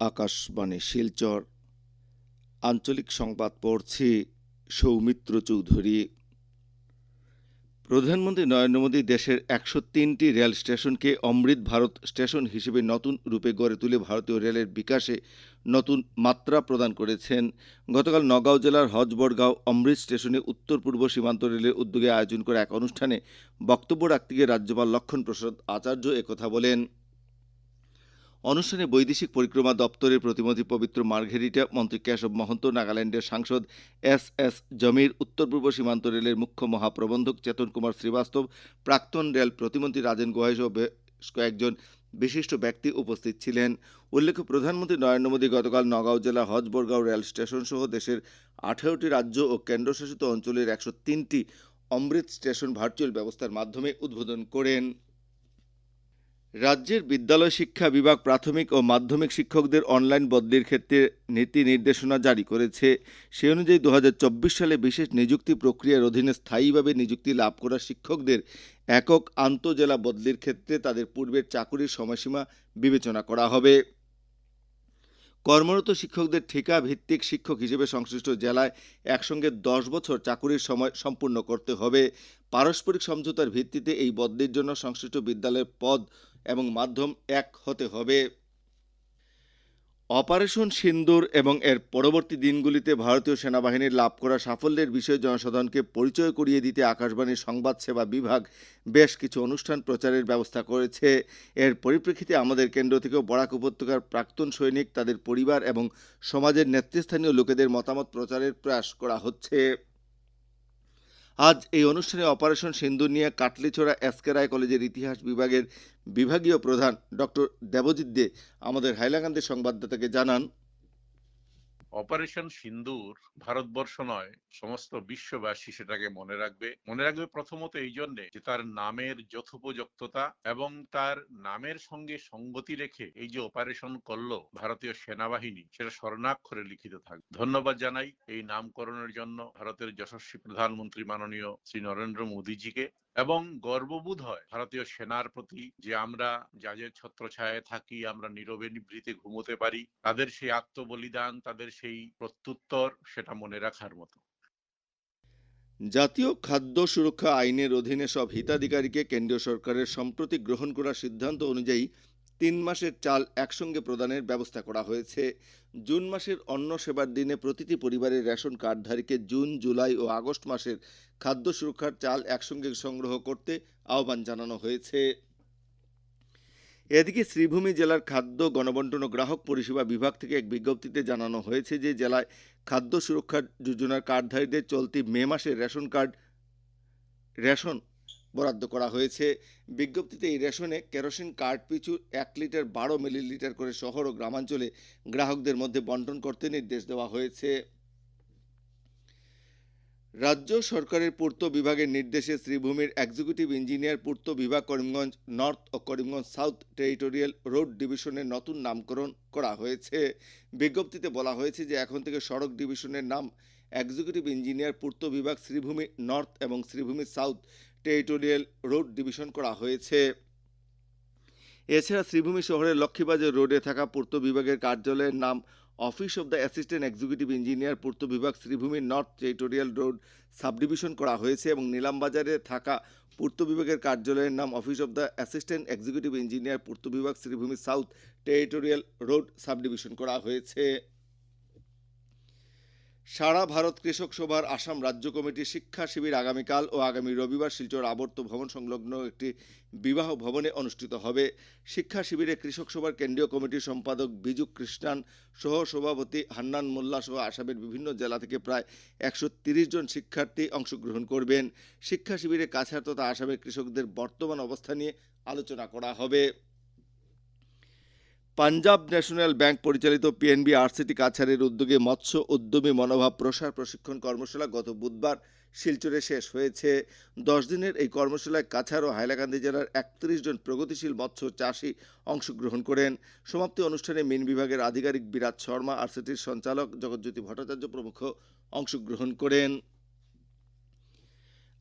আকাশবাণী শিলচর। আঞ্চলিক সংবাদ পড়ছি সৌমিত্র চৌধুরী। প্রধানমন্ত্রী নরেন্দ্র মোদী দেশের একশো তিনটি রেল স্টেশনকে অমৃত ভারত স্টেশন হিসেবে নতুন রূপে গড়ে তুলে ভারতীয় রেলের বিকাশে নতুন মাত্রা প্রদান করেছেন। গতকাল নগাঁও জেলার হজবরগাঁও অমৃত স্টেশনে উত্তর পূর্ব সীমান্ত রেলের উদ্যোগে আয়োজন করা এক অনুষ্ঠানে বক্তব্য রাখতে গিয়ে রাজ্যপাল লক্ষণ প্রসাদ আচার্য একথা বলেন। অনুষ্ঠানে বৈদেশিক পরিক্রমা দপ্তরের প্রতিমন্ত্রী পবিত্র মার্ঘেরিটা, মন্ত্রী কেশব মহন্ত, নাগাল্যান্ডের সাংসদ এস এস জমির উত্তর পূর্ব সীমান্ত রেলের মুখ্য মহাপ্রবন্ধক চেতন কুমার শ্রীবাস্তব, প্রাক্তন রেল প্রতিমন্ত্রী রাজেন গোহাই সহ বেশ কয়েকজন বিশিষ্ট ব্যক্তি উপস্থিত ছিলেন। উল্লেখ্য, প্রধানমন্ত্রী নরেন্দ্র মোদী গতকাল নগাঁও জেলা হজবরগাঁও রেল স্টেশন সহ দেশের আঠারোটি রাজ্য ও কেন্দ্রশাসিত অঞ্চলের একশো তিনটি অমৃত স্টেশন ভার্চুয়াল ব্যবস্থার মাধ্যমে উদ্বোধন করেন। রাজ্যের বিদ্যালয় শিক্ষা বিভাগ প্রাথমিক ও মাধ্যমিক শিক্ষকদের অনলাইন বদলির ক্ষেত্রে নীতি নির্দেশনা জারি করেছে। সে অনুযায়ী দু হাজার চব্বিশ সালে বিশেষ নিযুক্তি প্রক্রিয়ার অধীনে স্থায়ীভাবে নিযুক্তি লাভ করা শিক্ষকদের একক আন্তজেলা বদলির ক্ষেত্রে তাদের পূর্বের চাকুরির সময়সীমা বিবেচনা করা হবে। কর্মরত শিক্ষকদের ঠিকা ভিত্তিক শিক্ষক হিসেবে সংশ্লিষ্ট জেলায় একসঙ্গে দশ বছর চাকুরির সময় সম্পূর্ণ করতে হবে। পারস্পরিক সমঝোতার ভিত্তিতে এই বদলির জন্য সংশ্লিষ্ট বিদ্যালয়ের পদ এবং মাধ্যম এক হতে হবে। অপারেশন সিন্দুর এবং এর পরবর্তী দিনগুলিতে ভারতীয় সেনাবাহিনীর লাভ করা সাফল্যের বিষয়ে জনসাধারণকে পরিচয় করিয়ে দিতে আকাশবাণীর সংবাদ সেবা বিভাগ বেশ কিছু অনুষ্ঠান প্রচারের ব্যবস্থা করেছে। এর পরিপ্রেক্ষিতে আমাদের কেন্দ্র থেকেও বরাক উপত্যকার প্রাক্তন সৈনিক, তাদের পরিবার এবং সমাজের নেতৃস্থানীয় লোকেদের মতামত প্রচারের প্রয়াস করা হচ্ছে। আজ এই অনুষ্ঠানে অপারেশন সিন্ধু নিয়ে কাটলিছড়া এসকে রায় কলেজের ইতিহাস বিভাগের বিভাগীয় প্রধান ডক্টর দেবজিৎ দে আমাদের হাইলাকান্দের সংবাদদাতাকে জানান। অপারেশন সিন্দুর ভারতবর্ষ নয়, সমস্ত বিশ্ববাসী সেটাকে মনে রাখবে। মনে রাখবে প্রথমত এই জন্যে যে তার নামের যথোপযুক্ততা এবং তার নামের সঙ্গে সঙ্গতি রেখে এই যে অপারেশন করল ভারতীয় সেনাবাহিনী, সেটা স্বর্ণাক্ষরে লিখিত থাকবে ধন্যবাদ জানাই এই নামকরণের জন্য ভারতের যশস্বী প্রধানমন্ত্রী মাননীয় শ্রী নরেন্দ্র মোদীজিকে। এবং গর্ববোধ হয় ভারতীয় সেনার প্রতি যে আমরা যাদের ছত্রছায়ায় থাকি, আমরা নীরবে নিভৃতে ঘুমোতে পারি, তাদের সেই আত্মবলিদান, তাদের সেই প্রত্যুত্তর সেটা মনে রাখার মতো। জাতীয় খাদ্য সুরক্ষা আইনের অধীনে সব হিতাধিকারীকে কেন্দ্রীয় সরকারের সম্প্রতি গ্রহণ করা সিদ্ধান্ত অনুযায়ী তিন মাসের চাল একসঙ্গে প্রদানের ব্যবস্থা করা হয়েছে। জুন মাসের অন্ন সেবার দিনে প্রতিটি পরিবারের রেশন কার্ডধারীকে জুন, জুলাই ও আগস্ট মাসের খাদ্য সুরক্ষার চাল একসঙ্গে সংগ্রহ করতে আহ্বান জানানো হয়েছে। এদিকে শ্রীভূমি জেলার খাদ্য গণবন্টন ও গ্রাহক পরিষেবা বিভাগ থেকে এক বিজ্ঞপ্তিতে জানানো হয়েছে যে, জেলায় খাদ্য সুরক্ষা যোজনার কার্ডধারীদের চলতি মে মাসের রেশন কার্ড, রেশন বরাদ্দ করা হয়েছে। বিজ্ঞপ্তিতে এই রেশনে কেরোসিন কার্ড পিছু এক লিটার বারো মিলিলিটার করে শহর ও গ্রামাঞ্চলে গ্রাহকদের মধ্যে বন্টন করতে নির্দেশ দেওয়া হয়েছে। রাজ্য সরকারের পূর্ত বিভাগের নির্দেশে শ্রীভূমির এক্সিকিউটিভ ইঞ্জিনিয়ার পূর্ত বিভাগ করিমগঞ্জ নর্থ ও করিমগঞ্জ সাউথ টেরিটোরিয়াল রোড ডিভিশনের নতুন নামকরণ করা হয়েছে। বিজ্ঞপ্তিতে বলা হয়েছে যে এখন থেকে সড়ক ডিভিশনের নাম এক্সিকিউটিভ ইঞ্জিনিয়ার পূর্ত বিভাগ শ্রীভূমি নর্থ এবং Sribhumi south territorial road division করা হয়েছে। এছাড়া শ্রীভূমি শহরের লক্ষ্মীবাজার রোডে থাকা পূর্ত বিভাগের কার্যালয়ের নাম office of the assistant executive engineer পূর্ত বিভাগ Sribhumi north territorial road subdivision করা হয়েছে এবং নিলামবাজারে থাকা পূর্ত বিভাগের কার্যালয়ের নাম office of the assistant executive engineer পূর্ত বিভাগ Sribhumi south territorial road subdivision করা হয়েছে। সারা ভারত কৃষক সভার আসাম রাজ্য কমিটি শিক্ষা শিবির আগামীকাল ও আগামী রবিবার শিলচর আবর্ত ভবন সংলগ্ন একটি বিবাহ ভবনে অনুষ্ঠিত হবে। শিক্ষা শিবিরে কৃষক সভার কেন্দ্রীয় কমিটির সম্পাদক বিজু কৃষ্ণান সহ সভাপতি হান্নান মোল্লা সহ আসামের বিভিন্ন জেলা থেকে প্রায় একশো জন শিক্ষার্থী অংশগ্রহণ করবেন। শিক্ষা শিবিরে কাছাড় তথা আসামের কৃষকদের বর্তমান অবস্থা নিয়ে আলোচনা করা হবে। পাঞ্জাব ন্যাশনাল ব্যাংক পরিচালিত পিএনবি আরসিটি কাছাড়ের উদ্যোগে মৎস্য উদ্যমী মনোভাব প্রসার প্রশিক্ষণ কর্মশালা গত বুধবার শিলচরে শেষ হয়েছে। দশ দিনের এই কর্মশালায় কাছাড় ও হাইলাকান্দি জেলার একত্রিশ জন প্রগতিশীল মৎস্য চাষি অংশগ্রহণ করেন। সমাপ্তি অনুষ্ঠানে মিন বিভাগের আধিকারিক বিরাট শর্মা আরসিটির সঞ্চালক জগৎজ্যোতি ভট্টাচার্য প্রমুখ অংশগ্রহণ করেন।